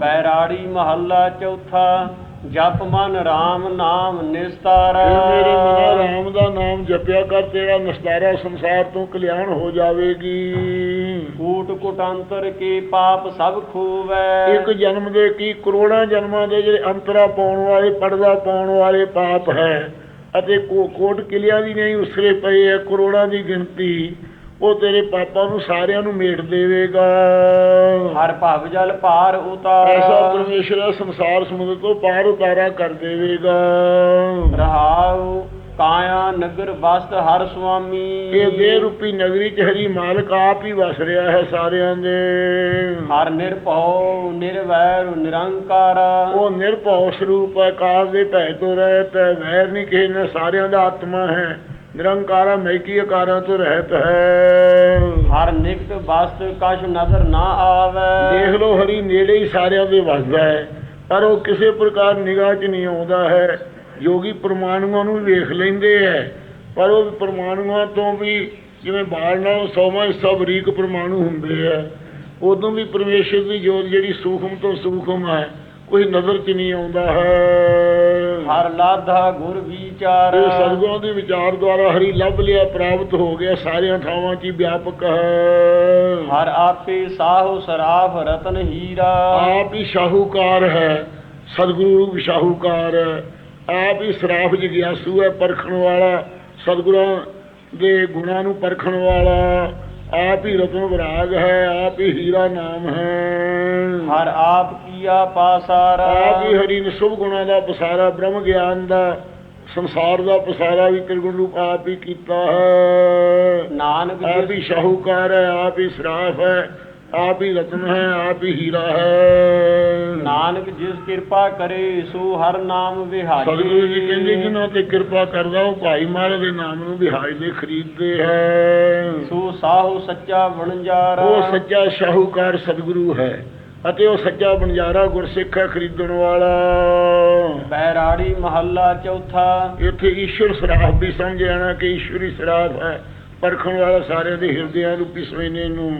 ਬੈਰਾੜੀ ਮਹੱਲਾ ਚੌਥਾ ਜਪ ਮਨ RAM ਨਾਮ ਨਿਸਤਾਰ। ਮੇਰੇ ਮਨਾ ਰਾਮ ਦਾ ਨਾਮ ਜਪਿਆ ਕਰ ਤੇਰਾ ਨਿਸਤਾਰਾ ਸੰਸਾਰ ਤੋਂ ਕਲਿਆਣ ਹੋ ਜਾਵੇਗੀ। ਕੂਟ ਕੁਟੰਤਰ ਕੇ ਪਾਪ ਸਭ ਖੂਵੈ। ਇੱਕ ਜਨਮ ਦੇ ਕੀ ਕਰੋੜਾਂ ਜਨਮਾਂ ਦੇ ਜਿਹੜੇ ਅੰਤਰਾ ਪਾਉਣ ਵਾਲੇ ਪਰਦਾ ਪਾਉਣ ਵਾਲੇ ਪਾਪ ਹੈ ਅਤੇ ਕੋਟ ਕਿਲਿਆਂ ਦੀ ਨਹੀਂ ਉਸਰੇ ਪਏ ਹੈ ਕਰੋੜਾਂ ਦੀ ਗਿਣਤੀ। ਉਹ ਤੇਰੇ ਪਾਪਾਂ ਨੂੰ ਸਾਰਿਆਂ ਨੂੰ ਮੇਟ ਦੇਵੇਗਾ। ਹਰ ਭਵ ਜਲ ਪਾਰ ਉਤਾਰ। ਐਸਾ ਪਰਮੇਸ਼ਰ ਸੰਸਾਰ ਸਮੁੰਦਰ ਤੋਂ ਪਾਰ ਉਤਾਰਾ ਕਰ ਦੇਵੇਗਾ। ਰਹਾਉ ਕਾਇਆ ਨਗਰ ਵਸਤ ਹਰ ਸੁਆਮੀ। ਇਹ ਦੇ ਰੂਪੀ ਨਗਰੀ ਚ ਹਰੀ ਮਾਲਕ ਆਪ ਹੀ ਵਸ ਰਿਹਾ ਹੈ ਸਾਰਿਆਂ ਦੇ। ਹਰ ਨਿਰਭਉ ਨਿਰਵੈਰ ਨਿਰੰਕਾਰ। ਉਹ ਨਿਰਭਉ ਸਰੂਪ ਹੈ ਕਾਲ ਦੇ ਭੈ ਤੋਂ ਰਹਿਤ ਹੈ ਵੈਰ ਨਹੀਂ ਕਿਸੇ ਸਾਰਿਆਂ ਦਾ ਆਤਮਾ ਹੈ। ਨਿਰੰਕਾਰਾ ਮੈਕੀ ਆਕਾਰਾਂ ਤੋਂ ਰਹਿਤ ਹੈ। ਹਰ ਨਿਕਟ ਵਸਤ ਕਛ ਨਜ਼ਰ ਨਾ ਆਵੇ। ਦੇਖ ਲਓ ਹਰੀ ਨੇੜੇ ਹੀ ਸਾਰਿਆਂ ਦੇ ਵਸਦਾ ਹੈ ਪਰ ਉਹ ਕਿਸੇ ਪ੍ਰਕਾਰ ਨਿਗਾਹ 'ਚ ਨਹੀਂ ਆਉਂਦਾ ਹੈ। ਯੋਗੀ ਪ੍ਰਮਾਣੂਆਂ ਨੂੰ ਵੇਖ ਲੈਂਦੇ ਹੈ ਪਰ ਉਹ ਪ੍ਰਮਾਣੂਆਂ ਤੋਂ ਵੀ ਜਿਵੇਂ ਬਾਲ ਨਾਲ ਸੌਵਾਂ ਹਿੱਸਾ ਬਰੀਕ ਪ੍ਰਮਾਣੂ ਹੁੰਦੇ ਹੈ। ਉਦੋਂ ਵੀ ਪਰਮੇਸ਼ਰ ਦੀ ਜੋਤ ਜਿਹੜੀ ਸੂਖਮ ਤੋਂ ਸੂਖਮ ਹੈ ਕੋਈ ਨਜ਼ਰ 'ਚ ਨਹੀਂ ਆਉਂਦਾ ਹੈ। ਹਰ ਲਾਧਾ ਗੁਰ ਵਿਚਾਰ। ਇਹ ਸਤਿਗੁਰਾਂ ਦੇ ਵਿਚਾਰ ਦੁਆਰਾ ਹਰੀ ਲੱਭ ਲਿਆ ਪ੍ਰਾਪਤ ਹੋ ਗਿਆ ਸਾਰਿਆਂ ਥਾਵਾਂ 'ਚ ਵਿਆਪਕ ਹੈ। ਹਰ ਆਪੇ ਸਾਹੋ ਸਰਾਫ ਰਤਨ ਹੀਰਾ। ਆਪ ਹੀ ਸ਼ਾਹੂਕਾਰ ਹੈ ਸਤਿਗੁਰੂ ਵੀ ਸ਼ਾਹੂਕਾਰ ਹੈ। ਆਪ ਹੀ ਸਰਾਫ ਜਗਿਆਸੂ ਹੈ ਪਰਖਣ ਵਾਲਾ ਸਤਿਗੁਰਾਂ ਦੇ ਗੁਣਾਂ ਨੂੰ ਪਰਖਣ ਵਾਲਾ। ਆਪ ਹੀ ਰਤਨ ਵਿਰਾਗ ਹੈ ਆਪ ਹੀ ਹੀਰਾ ਨਾਮ ਹੈ। ਹਰ ਆਪ ਕੀਆ ਪਾਸਾਰਾ। ਆਪ ਹੀ ਹਰੀ ਨੇ ਸੁਭ ਗੁਣਾਂ ਦਾ ਪਸਾਰਾ ਬ੍ਰਹਮ ਗਿਆਨ ਦਾ ਸੰਸਾਰ ਦਾ ਪਸਾਰਾ ਵੀ ਤ੍ਰਿਗੁਣ ਰੂਪ ਆਪ ਹੀ ਕੀਤਾ ਹੈ। ਨਾਨਕ ਆਪ ਹੀ ਸ਼ਾਹੂਕਾਰ ਹੈ ਆਪ ਹੀ ਸਰਾਫ ਹੈ। ਆਪ ਹੀ ਰਤਨ ਹੈ ਆਪ ਹੀ ਹੀਰਾ ਹੈ। ਨਾਨਕ ਜਿਸ ਕਿਰਪਾ ਕਰੇ ਸੋ ਹਰ ਨਾਮ ਵਿਹਾਰੀ। ਸਤਿਗੁਰੂ ਜੀ ਕਹਿੰਦੇ ਜਿਨ੍ਹਾਂ ਤੇ ਕਿਰਪਾ ਕਰਦਾ ਉਹ ਭਾਈ ਮਹਾਰਾਜ ਦੇ ਨਾਮ ਨੂੰ ਵਿਹਾਜ ਦੇ ਖਰੀਦਦੇ ਹੈ। ਸੋ ਸਾਹੋ ਸੱਚਾ ਵਣਜਾਰਾ। ਉਹ ਸੱਚਾ ਸ਼ਾਹੂਕਾਰ ਸਤਿਗੁਰੂ ਹੈ ਅਤੇ ਉਹ ਸੱਚਾ ਬਣਜਾਰਾ ਗੁਰਸਿੱਖ ਹੈ ਖਰੀਦਣ ਵਾਲਾ। ਬੈਰਾੜੀ ਮਹੱਲਾ ਚੌਥਾ। ਇੱਥੇ ਈਸ਼ਵਰ ਸਰਾਫ ਵੀ ਸਮਝ ਆਣਾ ਕਿ ਈਸ਼ਵਰੀ ਸਰਾਫ ਹੈ ਪਰਖਣ ਵਾਲਾ ਸਾਰਿਆਂ ਦੇ ਹਿਰਦਿਆਂ ਰੂਪੀ ਸੋਇਨੇ ਨੂੰ।